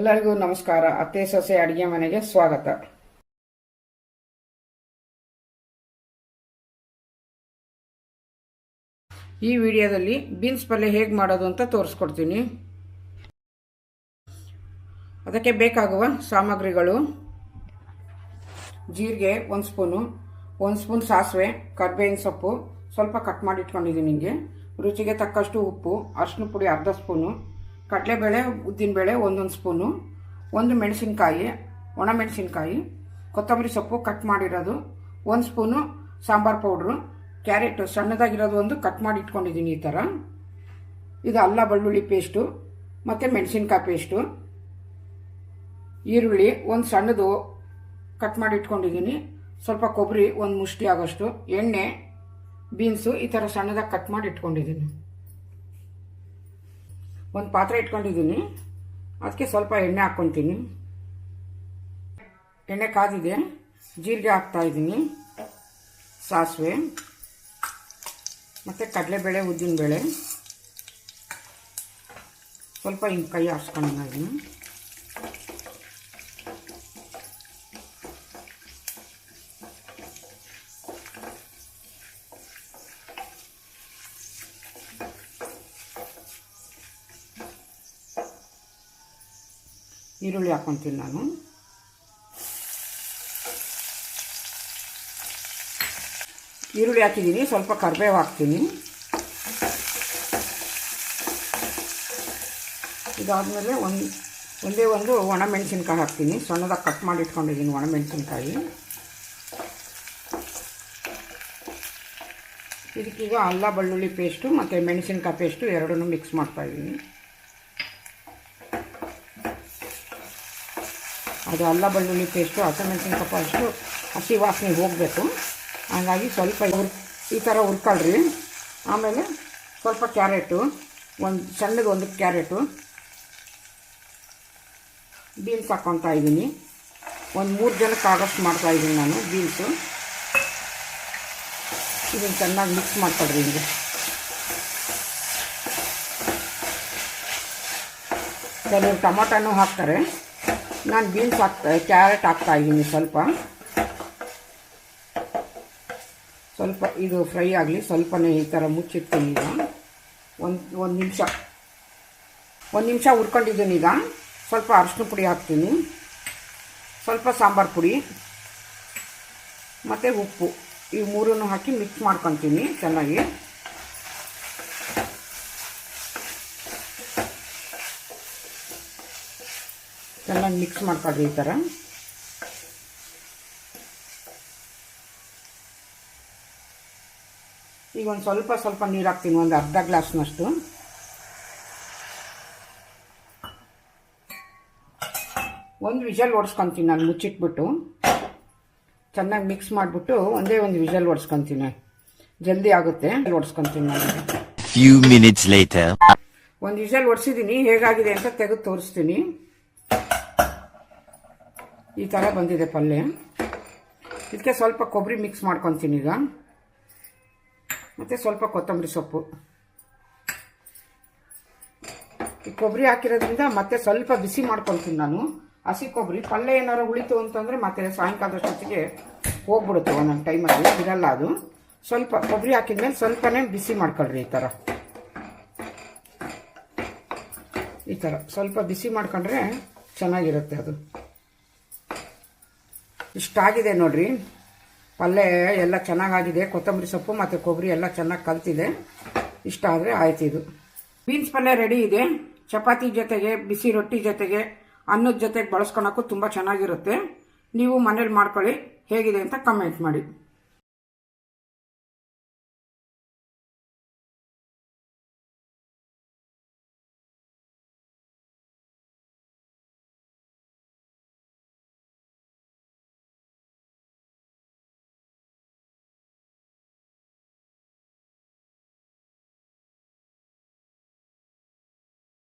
ಎಲ್ಲರಿಗೂ ನಮಸ್ಕಾರ. ಅತ್ತೆ, ಸೊಸೆ, ಅಡಿಗೆ ಮನೆಗೆ ಸ್ವಾಗತ. ಈ ವಿಡಿಯೋದಲ್ಲಿ ಬೀನ್ಸ್ ಪಲ್ಯ ಹೇಗೆ ಮಾಡೋದು ಅಂತ ತೋರಿಸ್ಕೊಡ್ತೀನಿ. ಅದಕ್ಕೆ ಬೇಕಾಗುವ ಸಾಮಗ್ರಿಗಳು. ಜೀರಿಗೆ ಒಂದು ಸ್ಪೂನು, ಒಂದು ಸ್ಪೂನ್ ಸಾಸಿವೆ, ಕರ್ಬೇವಿನ ಸೊಪ್ಪು, ಸ್ವಲ್ಪ ಕಟ್ ಮಾಡಿ ಇಟ್ಕೊಂಡಿದ್ದೀನಿ ನಿಮಗೆ ರುಚಿಗೆ ತಕ್ಕಷ್ಟು ಉಪ್ಪು ಅರ್ಶಿನ ಪುಡಿ ಅರ್ಧ ಸ್ಪೂನು ಕಡಲೆಬೇಳೆ ಉದ್ದಿನಬೇಳೆ ಒಂದೊಂದು ಸ್ಪೂನು, ಒಂದು ಮೆಣಸಿನಕಾಯಿ, ಒಣ ಮೆಣಸಿನಕಾಯಿ, ಕೊತ್ತಂಬರಿ ಸೊಪ್ಪು ಕಟ್ ಮಾಡಿರೋದು, ಒಂದು ಸ್ಪೂನು ಸಾಂಬಾರು ಪೌಡ್ರು, ಕ್ಯಾರೆಟ್ ಸಣ್ಣದಾಗಿರೋದು ಒಂದು ಕಟ್ ಮಾಡಿ ಇಟ್ಕೊಂಡಿದ್ದೀನಿ ಈ ಥರ ಇದು ಅಲ್ಲ ಬೆಳ್ಳುಳ್ಳಿ ಪೇಸ್ಟು, ಮತ್ತು ಮೆಣಸಿನ್ಕಾಯಿ ಪೇಸ್ಟು. ಈರುಳ್ಳಿ ಒಂದು ಸಣ್ಣದು ಕಟ್ ಮಾಡಿ ಇಟ್ಕೊಂಡಿದ್ದೀನಿ ಸ್ವಲ್ಪ ಕೊಬ್ಬರಿ ಒಂದು ಮುಷ್ಟಿ ಆಗೋಷ್ಟು, ಎಣ್ಣೆ, ಬೀನ್ಸು ಈ ಥರ ಸಣ್ಣದಾಗಿ ಕಟ್ ಮಾಡಿ ಇಟ್ಕೊಂಡಿದ್ದೀನಿ ಒಂದು ಪಾತ್ರೆ ಇಟ್ಕೊಂಡಿದ್ದೀನಿ. ಅದಕ್ಕೆ ಸ್ವಲ್ಪ ಎಣ್ಣೆ ಹಾಕ್ಕೊತೀನಿ. ಎಣ್ಣೆ ಕಾದಿದೆ. ಜೀರಿಗೆ ಹಾಕ್ತಾ ಇದ್ದೀನಿ. ಸಾಸಿವೆ. ಮತ್ತು ಕಡಲೆಬೇಳೆ, ಉದ್ದಿನಬೇಳೆ. ಸ್ವಲ್ಪ ಹಿಂಗೆ ಕೈ ಹಾಕ್ಸ್ಕೊಂಡಿದ್ದೀನಿ ಈರುಳ್ಳಿ ಹಾಕ್ಕೊತೀನಿ ನಾನು. ಈರುಳ್ಳಿ ಹಾಕಿದ್ದೀನಿ, ಸ್ವಲ್ಪ ಕರಿಬೇವು ಹಾಕ್ತೀನಿ. ಇದಾದಮೇಲೆ ಒಂದು, ಒಂದೇ ಒಂದು ಒಣ ಮೆಣಸಿನ್ಕಾಯಿ ಹಾಕ್ತೀನಿ. ಸಣ್ಣದಾಗಿ ಕಟ್ ಮಾಡಿ ಇಟ್ಕೊಂಡಿದ್ದೀನಿ ಒಣ ಮೆಣಸಿನ್ಕಾಯಿ ಇದಕ್ಕೀಗ ಅಲ್ಲ, ಬೆಳ್ಳುಳ್ಳಿ ಪೇಸ್ಟು ಮತ್ತು ಮೆಣಸಿನ್ಕಾಯಿ ಪೇಸ್ಟು ಎರಡನ್ನೂ ಮಿಕ್ಸ್ ಮಾಡ್ತಾಯಿದ್ದೀನಿ ಅದು ಅಲ್ಲ ಬೆಳ್ಳುಳ್ಳಿ ಪೇಸ್ಟು ಸೊಪ್ಪು ಅಷ್ಟು ಹಸಿ ವಾಸನೆ ಹೋಗಬೇಕು. ಹಾಗಾಗಿ ಸ್ವಲ್ಪ ಹುರ್ ಈ ಥರ ಹುರ್ಕೊಳ್ರಿ. ಆಮೇಲೆ ಸ್ವಲ್ಪ ಕ್ಯಾರೆಟು, ಒಂದು ಸಣ್ಣದು ಒಂದು ಕ್ಯಾರೆಟು. ಬೀನ್ಸ್ ಹಾಕ್ಕೊತಾ ಇದ್ದೀನಿ. ಒಂದು ಮೂರು ಜನಕ್ಕೆ ಆಗೋಷ್ಟು ಮಾಡ್ತಾಯಿದ್ದೀನಿ ನಾನು ಬೀನ್ಸು. ಇದನ್ನು ಚೆನ್ನಾಗಿ ಮಿಕ್ಸ್ ಮಾಡ್ಕೊಳ್ರಿ ಹಿಂಗೆ. ಕೆಲವರು ಟೊಮೊಟೊನೂ ಹಾಕ್ತಾರೆ. ನಾನು ಬೀನ್ಸ್ ಹಾಕ್ತಾ, ಕ್ಯಾರೆಟ್ ಹಾಕ್ತಾ ಇದ್ದೀನಿ ಸ್ವಲ್ಪ. ಸ್ವಲ್ಪ ಇದು ಫ್ರೈ ಆಗಲಿ, ಸ್ವಲ್ಪನೇ ಈ ಥರ ಮುಚ್ಚಿರ್ತೀನಿ ಈಗ. ಒಂದು ಒಂದು ನಿಮಿಷ. ಒಂದು ನಿಮಿಷ ಹುರ್ಕೊಂಡಿದ್ದೀನಿ ಈಗ. ಸ್ವಲ್ಪ ಅರಿಶಿನ ಪುಡಿ ಹಾಕ್ತೀನಿ. ಸ್ವಲ್ಪ ಸಾಂಬಾರು ಪುಡಿ. ಮತ್ತು ಉಪ್ಪು. ಈ ಮೂರನ್ನು ಹಾಕಿ ಮಿಕ್ಸ್ ಮಾಡ್ಕೊತೀನಿ ಚೆನ್ನಾಗಿ. ಚೆನ್ನಾಗಿ ಮಿಕ್ಸ್ ಮಾಡ್ಕೊಳ್ಳಿ ಈ ಥರ ಈಗ ಒಂದು ಸ್ವಲ್ಪ ಸ್ವಲ್ಪ ನೀರು ಹಾಕ್ತೀನಿ ಒಂದು ಅರ್ಧ ಗ್ಲಾಸ್ನಷ್ಟು. ಒಂದು ವಿಷಲ್ ಓಡಿಸ್ಕೊತೀನಿ ನಾನು ಮುಚ್ಚಿಟ್ಬಿಟ್ಟು. ಚೆನ್ನಾಗಿ ಮಿಕ್ಸ್ ಮಾಡಿಬಿಟ್ಟು ಒಂದೇ ಒಂದು ವಿಷಲ್ ಓಡಿಸ್ಕೊತೀನಿ ಜಲ್ದಿ ಆಗುತ್ತೆ ಓಡಿಸ್ಕೊತೀನಿ ನಾನು. ಫ್ಯೂ ಮಿನಿಟ್ಸ್ ಲೇಟರ್ ಒಂದು ವಿಜಲ್ ಹೊಡ್ಸಿದ್ದೀನಿ ಹೇಗಾಗಿದೆ ಅಂತ ತೆಗೆದು ತೋರಿಸ್ತೀನಿ. ಈ ಥರ ಬಂದಿದೆ ಪಲ್ಯ. ಇದಕ್ಕೆ ಸ್ವಲ್ಪ ಕೊಬ್ಬರಿ ಮಿಕ್ಸ್ ಮಾಡ್ಕೊತೀನಿ ಈಗ. ಮತ್ತು ಸ್ವಲ್ಪ ಕೊತ್ತಂಬರಿ ಸೊಪ್ಪು. ಈ ಕೊಬ್ಬರಿ ಹಾಕಿರೋದ್ರಿಂದ ಮತ್ತೆ ಸ್ವಲ್ಪ ಬಿಸಿ ಮಾಡ್ಕೊತೀನಿ ನಾನು. ಹಸಿ ಕೊಬ್ಬರಿ ಪಲ್ಯ ಏನಾರು ಉಳಿತು ಅಂತಂದರೆ ಮತ್ತೆ ಸಾಯಂಕಾಲದಷ್ಟೊತ್ತಿಗೆ ಹೋಗ್ಬಿಡುತ್ತೆ ಒಂದೊಂದು ಟೈಮಲ್ಲಿ ಇರಲ್ಲ ಅದು. ಸ್ವಲ್ಪ ಕೊಬ್ಬರಿ ಹಾಕಿದ್ಮೇಲೆ ಸ್ವಲ್ಪನೇ ಬಿಸಿ ಮಾಡ್ಕೊಳ್ರಿ ಈ ಥರ ಈ ಥರ ಸ್ವಲ್ಪ ಬಿಸಿ ಮಾಡ್ಕೊಂಡ್ರೆ ಚೆನ್ನಾಗಿರುತ್ತೆ ಅದು. ಇಷ್ಟಾಗಿದೆ ನೋಡ್ರಿ. ಪಲ್ಯ ಎಲ್ಲ ಚೆನ್ನಾಗಾಗಿದೆ. ಕೊತ್ತಂಬರಿ ಸೊಪ್ಪು ಮತ್ತು ಕೊಬ್ಬರಿ ಎಲ್ಲ ಚೆನ್ನಾಗಿ ಕಲ್ತಿದೆ. ಇಷ್ಟ ಆದರೆ ಆಯ್ತು ಇದು. ಬೀನ್ಸ್ ಪಲ್ಯ ರೆಡಿ ಇದೆ. ಚಪಾತಿ ಜೊತೆಗೆ, ಬಿಸಿ ರೊಟ್ಟಿ ಜೊತೆಗೆ, ಅನ್ನದ ಜೊತೆಗೆ ಬಳಸ್ಕೊಳಕ್ಕೂ ತುಂಬ ಚೆನ್ನಾಗಿರುತ್ತೆ. ನೀವು ಮನೇಲಿ ಮಾಡ್ಕೊಳ್ಳಿ. ಹೇಗಿದೆ ಅಂತ ಕಮೆಂಟ್ ಮಾಡಿ.